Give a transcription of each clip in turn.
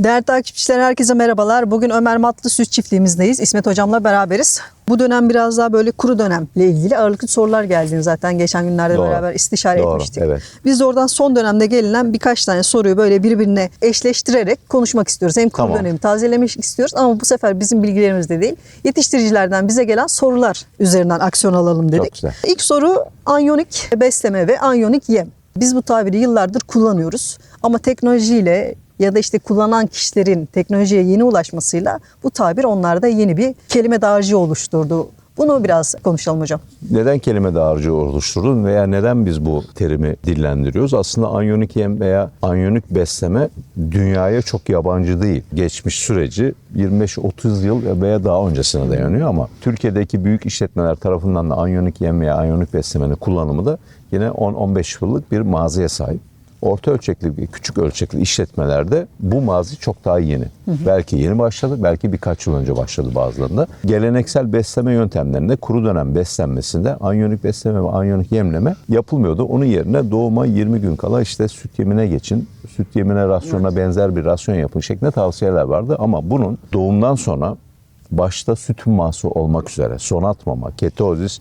Değerli takipçiler herkese merhabalar. Bugün Ömer Matlı Süt Çiftliğimizdeyiz. İsmet Hocam'la beraberiz. Bu dönem biraz daha böyle kuru dönemle ilgili ağırlıklı sorular geldiğini zaten geçen günlerde Doğru. beraber istişare Doğru, etmiştik. evet. Biz de oradan son dönemde gelinen birkaç tane soruyu böyle birbirine eşleştirerek konuşmak istiyoruz. Hem kuru Tamam. dönemi tazelemek istiyoruz ama bu sefer bizim bilgilerimizde değil. Yetiştiricilerden bize gelen sorular üzerinden aksiyon alalım dedik. güzel. İlk soru anyonik besleme ve anyonik yem. Biz bu tabiri yıllardır kullanıyoruz ama teknolojiyle ya da işte kullanan kişilerin teknolojiye yeni ulaşmasıyla bu tabir onlarda yeni bir kelime dağarcığı oluşturdu. Bunu biraz konuşalım hocam. Neden kelime dağarcığı oluşturdun veya neden biz bu terimi dillendiriyoruz? Aslında anyonik yem veya anyonik besleme dünyaya çok yabancı değil. Geçmiş süreci 25-30 yıl veya daha öncesine dayanıyor ama Türkiye'deki büyük işletmeler tarafından da anyonik yem veya anyonik beslemenin kullanımı da yine 10-15 yıllık bir maziye sahip. Orta ölçekli küçük ölçekli işletmelerde bu mazi çok daha yeni. Belki yeni başladı, belki birkaç yıl önce başladı bazılarında. Geleneksel besleme yöntemlerinde kuru dönem beslenmesinde anyonik besleme ve anyonik yemleme yapılmıyordu. Onun yerine doğuma 20 gün kala işte süt yemine geçin, süt yemine rasyonuna benzer bir rasyon yapın şeklinde tavsiyeler vardı. Ama bunun doğumdan sonra başta süt hümması olmak üzere sonat mama, ketozis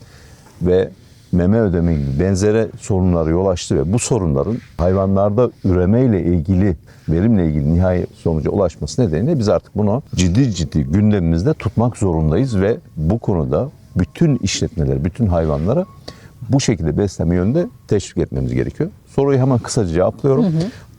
ve meme ödemi gibi benzeri sorunlara yol açtı ve bu sorunların hayvanlarda üremeyle ilgili, verimle ilgili nihai sonuca ulaşması nedeniyle biz artık bunu ciddi ciddi gündemimizde tutmak zorundayız ve bu konuda bütün işletmeleri, bütün hayvanlara bu şekilde besleme yönünde teşvik etmemiz gerekiyor. Soruyu hemen kısaca cevaplıyorum.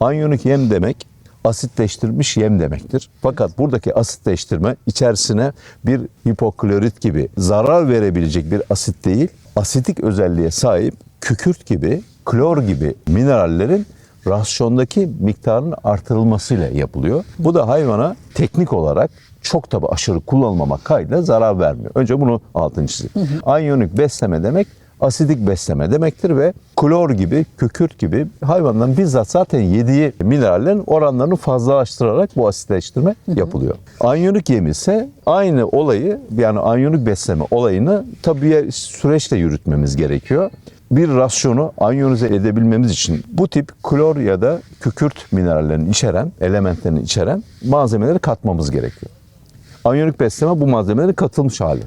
Anyonik yem demek asitleştirilmiş yem demektir. Fakat buradaki asitleştirme içerisine bir hipoklorit gibi zarar verebilecek bir asit değil, asitik özelliğe sahip kükürt gibi, klor gibi minerallerin rasyondaki miktarın artırılmasıyla yapılıyor. Bu da hayvana teknik olarak çok tabi aşırı kullanılmamak kaydıyla zarar vermiyor. Önce bunu altını çizeyim. Anyonik besleme demek asidik besleme demektir ve klor gibi, kükürt gibi hayvanların bizzat zaten yediği minerallerin oranlarını fazlalaştırarak bu asitleştirme yapılıyor. Anyonik yem ise aynı olayı yani anyonik besleme olayını tabii süreçle yürütmemiz gerekiyor. Bir rasyonu anyonize edebilmemiz için bu tip klor ya da kükürt minerallerini içeren, elementlerini içeren malzemeleri katmamız gerekiyor. Anyonik besleme bu malzemelerin katılmış hali.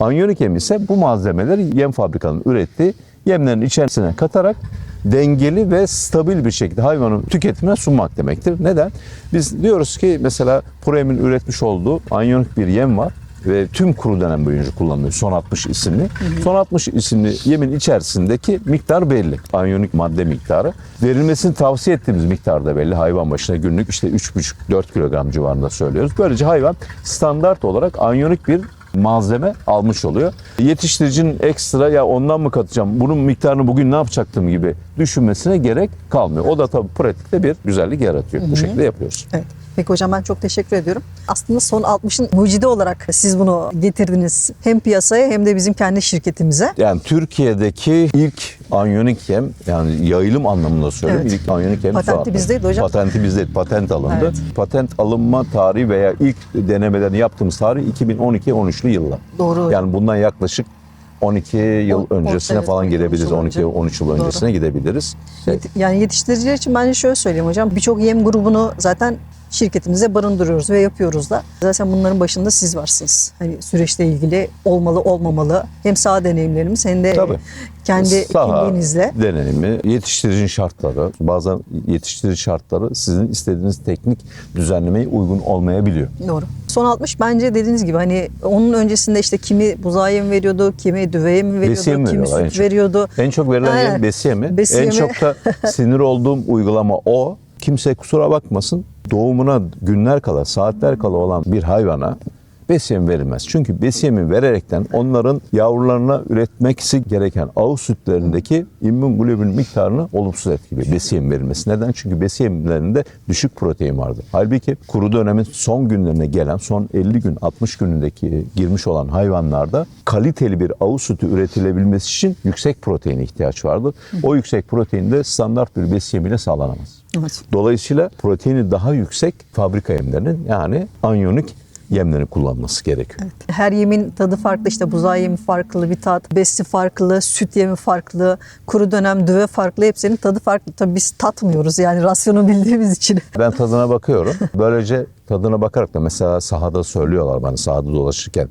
Anyonik yem ise bu malzemeleri yem fabrikanın ürettiği yemlerin içerisine katarak dengeli ve stabil bir şekilde hayvanın tüketimine sunmak demektir. Neden? Biz diyoruz ki mesela Proem'in üretmiş olduğu anyonik bir yem var ve tüm kuru dönem boyunca kullanılıyor. Son 60 isimli. Son 60 isimli yemin içerisindeki miktar belli. Anyonik madde miktarı. Verilmesini tavsiye ettiğimiz miktar da belli. Hayvan başına günlük işte 3,5-4 kilogram civarında söylüyoruz. Böylece hayvan standart olarak anyonik bir malzeme almış oluyor. Yetiştiricinin ekstra ya ondan mı katacağım, bunun miktarını bugün ne yapacaktım gibi düşünmesine gerek kalmıyor. O da tabii pratikte bir güzellik yaratıyor. Bu şekilde yapıyoruz. Evet. Peki hocam ben çok teşekkür ediyorum. Aslında son 60'ın mucidi olarak siz bunu getirdiniz. Hem piyasaya hem de bizim kendi şirketimize. Yani Türkiye'deki ilk anyonik yem yani yayılım anlamında söylüyorum. Evet. İlk anyonik yem Patenti bizdeydi hocam. Patenti bizdeydi. Patent alındı. Evet. Patent alınma tarihi veya ilk denemelerini yaptığımız tarih 2012-13'lü yıllar. Doğru. Yani bundan yaklaşık 12 yıl on- öncesine evet, falan 12 gidebiliriz. yıl önce. 12-13 yıl Doğru. öncesine gidebiliriz. Yani yetiştiriciler için bence şöyle söyleyeyim hocam. Birçok yem grubunu zaten şirketimize barındırıyoruz ve yapıyoruz da. Zaten bunların başında siz varsınız. Hani süreçle ilgili olmalı olmamalı. Hem sağ deneyimlerimiz hem de Tabii. kendi Saha kimliğinizle. denenimi, yetiştiricinin şartları, bazen yetiştirici şartları sizin istediğiniz teknik düzenlemeye uygun olmayabiliyor. Doğru. Son 60 bence dediğiniz gibi hani onun öncesinde işte kimi buzağa yem veriyordu, kimi düveye mi veriyordu, Besiye mi kimi veriyorlar en süt çok? veriyordu. En çok verilen Aynen. yem besiye mi? Besiye en mi? çok da sinir olduğum uygulama o. Kimse kusura bakmasın doğumuna günler kala, saatler kala olan bir hayvana besiyem verilmez. Çünkü besiyemi vererekten onların yavrularına üretmeksi gereken ağız sütlerindeki immünoglobulin miktarını olumsuz etkiliyor. Besiyem verilmesi. Neden? Çünkü besiyemlerinde düşük protein vardır. Halbuki kuru dönemin son günlerine gelen, son 50 gün, 60 günündeki girmiş olan hayvanlarda kaliteli bir ağız sütü üretilebilmesi için yüksek proteine ihtiyaç vardır. O yüksek protein de standart bir besiyem ile sağlanamaz. Evet. Dolayısıyla proteini daha yüksek fabrika yemlerinin yani anyonik yemlerini kullanması gerekiyor. Her yemin tadı farklı işte buzağı yemi farklı bir tat, besi farklı, süt yemi farklı, kuru dönem düve farklı hepsinin tadı farklı. Tabii biz tatmıyoruz yani rasyonu bildiğimiz için. Ben tadına bakıyorum. Böylece tadına bakarak da mesela sahada söylüyorlar bana sahada dolaşırken.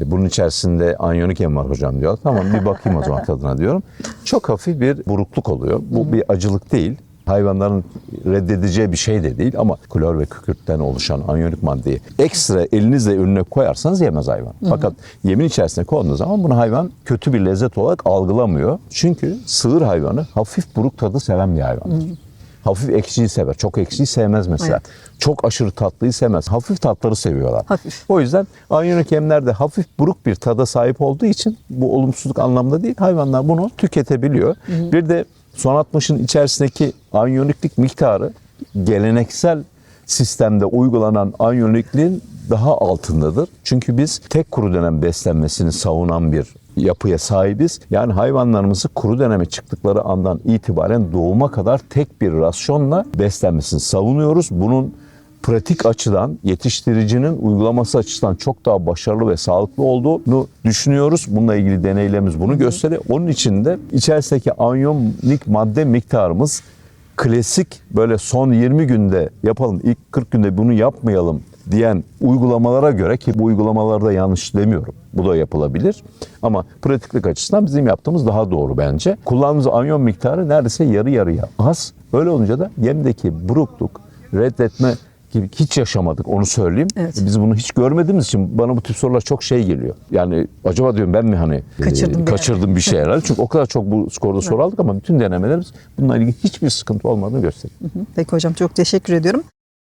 "E, Bunun içerisinde anyonik yem var hocam diyor. Tamam bir bakayım o zaman tadına diyorum. Çok hafif bir burukluk oluyor. Bu bir acılık değil. Hayvanların reddedeceği bir şey de değil ama klor ve kükürtten oluşan anyonik maddeyi ekstra elinizle önüne koyarsanız yemez hayvan. Fakat yemin içerisine koyduğunuz zaman bunu hayvan kötü bir lezzet olarak algılamıyor. Çünkü sığır hayvanı hafif buruk tadı seven bir hayvandır. Hafif ekşiyi sever. Çok ekşiyi sevmez mesela. Evet. Çok aşırı tatlıyı sevmez. Hafif tatları seviyorlar. Hafif. O yüzden anyonik yemler de hafif buruk bir tada sahip olduğu için bu olumsuzluk anlamda değil. Hayvanlar bunu tüketebiliyor. Bir de son 60'ın içerisindeki anyoniklik miktarı geleneksel sistemde uygulanan anyonikliğin daha altındadır. Çünkü biz tek kuru dönem beslenmesini savunan bir yapıya sahibiz. Yani hayvanlarımızı kuru döneme çıktıkları andan itibaren doğuma kadar tek bir rasyonla beslenmesini savunuyoruz. Bunun pratik açıdan yetiştiricinin uygulaması açısından çok daha başarılı ve sağlıklı olduğunu düşünüyoruz. Bununla ilgili deneylerimiz bunu gösteriyor. Onun için de içerisindeki anyonik madde miktarımız klasik böyle son 20 günde yapalım, ilk 40 günde bunu yapmayalım diyen uygulamalara göre ki bu uygulamalarda yanlış demiyorum. Bu da yapılabilir. Ama pratiklik açısından bizim yaptığımız daha doğru bence. Kullandığımız anyon miktarı neredeyse yarı yarıya az. Öyle olunca da yemdeki burukluk, reddetme gibi hiç yaşamadık onu söyleyeyim. Evet. Biz bunu hiç görmediğimiz için bana bu tip sorular çok şey geliyor. Yani acaba diyorum ben mi hani Kaçırdım bir kaçırdım bir şey herhalde. Çünkü o kadar çok bu skorda soru aldık ama bütün denemelerimiz bununla ilgili hiçbir sıkıntı olmadığını gösteriyor. Peki hocam çok teşekkür ediyorum.